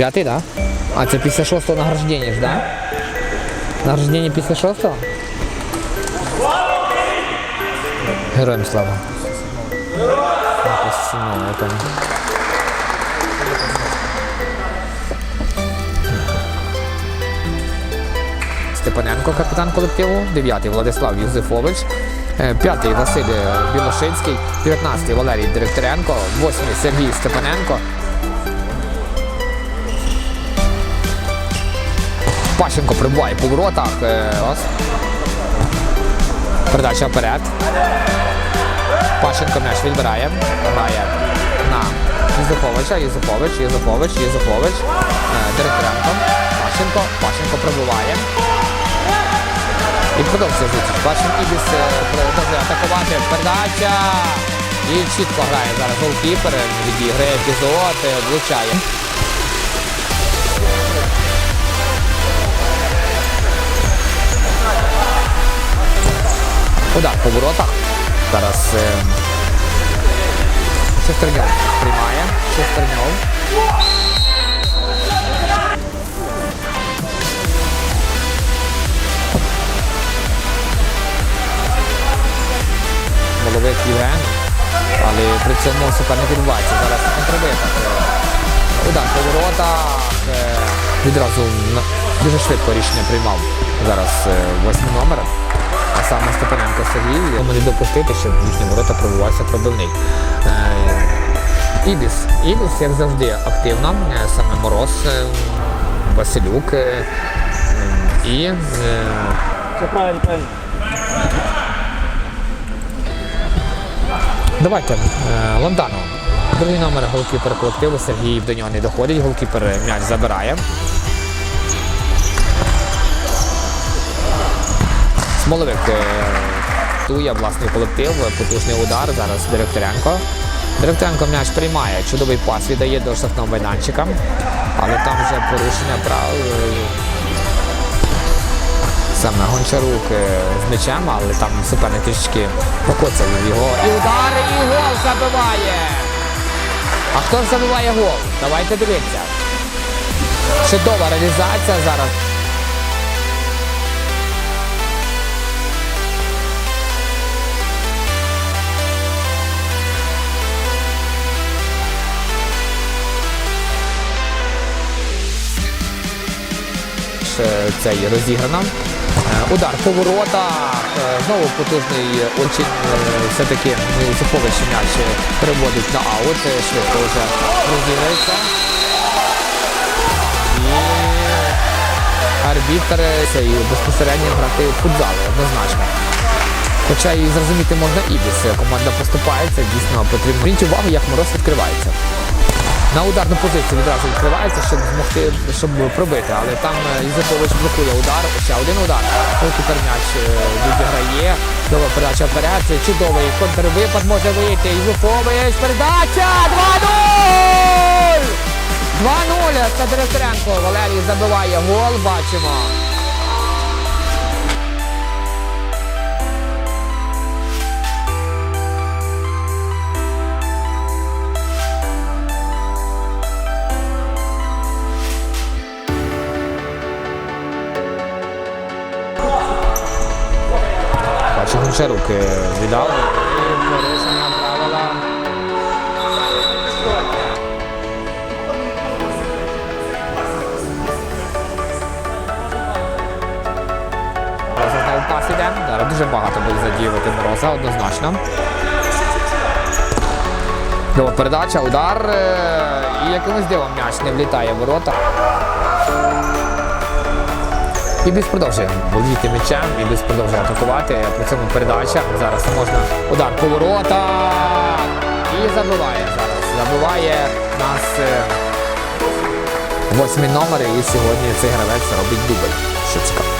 П'ятий, так? Да? А це після шостого награждення ж, так? Да? Награждення після шостого? Героям слава. Степаненко, капітан колективу, 9-й Владислав Юзефович, 5-й Василь Білошинський, 19-й Валерій Директоренко, 8-й Сергій Степаненко. Пащенко прибуває по воротах. е. Передача вперед. Пащенко м'яч відбирає. Грає на Юзефовича, Юзефович, Юзефович, Юзефович. Е, Директоренко. Пащенко. Пащенко прибуває. І продовжує зустріч. Бачимо, Ібіс е, продовжує атакувати. Передача. І чітко грає зараз голкіпер. Відіграє епізод, влучає. Удар по воротах. Зараз е, Шестерньов приймає. Шестерньов. Головик Євген. Але при цьому суперник відбувається. Зараз контрвиток. Удар по воротах. Е, Відразу дуже швидко рішення приймав зараз е, восьмий номер. А саме Степаненко Сергій. Не допустити, щоб їхні ворота пробивався пробивний. Е, Ібіс. Ібіс, як завжди, активна. Е, Саме Мороз, е, Василюк. І Все правильно, правильно. Давайте Ландано. Другий номер голкіпер колективу Сергій до нього не доходить. Голкіпер м'яч забирає. Смоловик е, власний колектив, потужний удар. Зараз Директоренко. Директоренко м'яч приймає. Чудовий пас віддає до штрафного майданчика. Але там вже порушення правил. е, Саме Гончарук е, з м'ячем, але там суперник трішки покоцав його. І удар, і гол забиває. А хто ж забиває гол? Давайте дивитися. Чудова реалізація зараз. Е, Це є розіграно. Е, Удар по воротах. Е, Знову потужний очень все-таки Юсуфович м'яч переводить на аут. Швидко вже розіграється. І арбітр е, безпосередньо грати в футзал однозначно. Хоча і зрозуміти можна ібіс. Команда поступається, дійсно потрібно. Увагу, як мороз відкривається. На ударну позицію відразу відкривається, щоб змогти, щоб пробити. Але там е, Юзефович блокує удар. Ще один удар. Голкіпер м'яч відіграє. Чудова передача вперед. Чудовий контрвипад може вийти. Юзефович. Передача! 2-0! 2-0. Це Директоренко. Валерій забиває гол. Бачимо. Бачу, Гончарук е, віддав. Пас іде. Зараз дуже багато буде задіювати Мороза, однозначно. Передача, удар. е, І якимось дивом м'яч не влітає в ворота. Ібіс продовжує володіти м'ячем, Ібіс продовжує атакувати. При цьому передача. Зараз можна удар поворота. І забиває зараз. Забиває нас е, восьмий номер. І сьогодні цей гравець робить дубль. Що цікаво.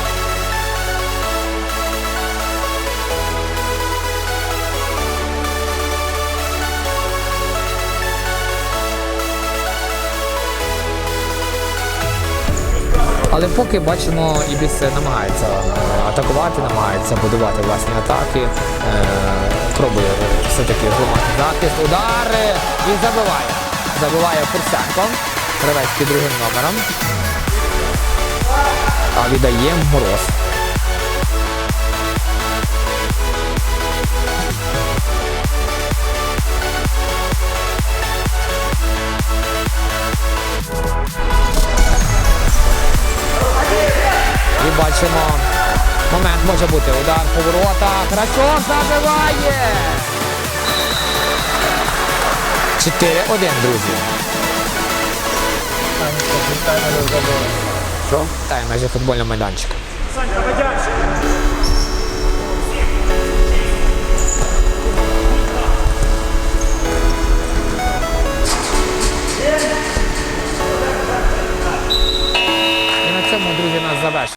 Але поки бачимо, Ібіс намагається е, атакувати, намагається будувати власні атаки, е, пробує все-таки зламати захист, удар е, і забиває. Забиває Фурсенко. Гравець під другим номером. А віддає Мороз. Бачимо, момент може бути. Удар по воротах. Забиває. 4-1, друзі. Що? Тайм майже футбольного майданчика.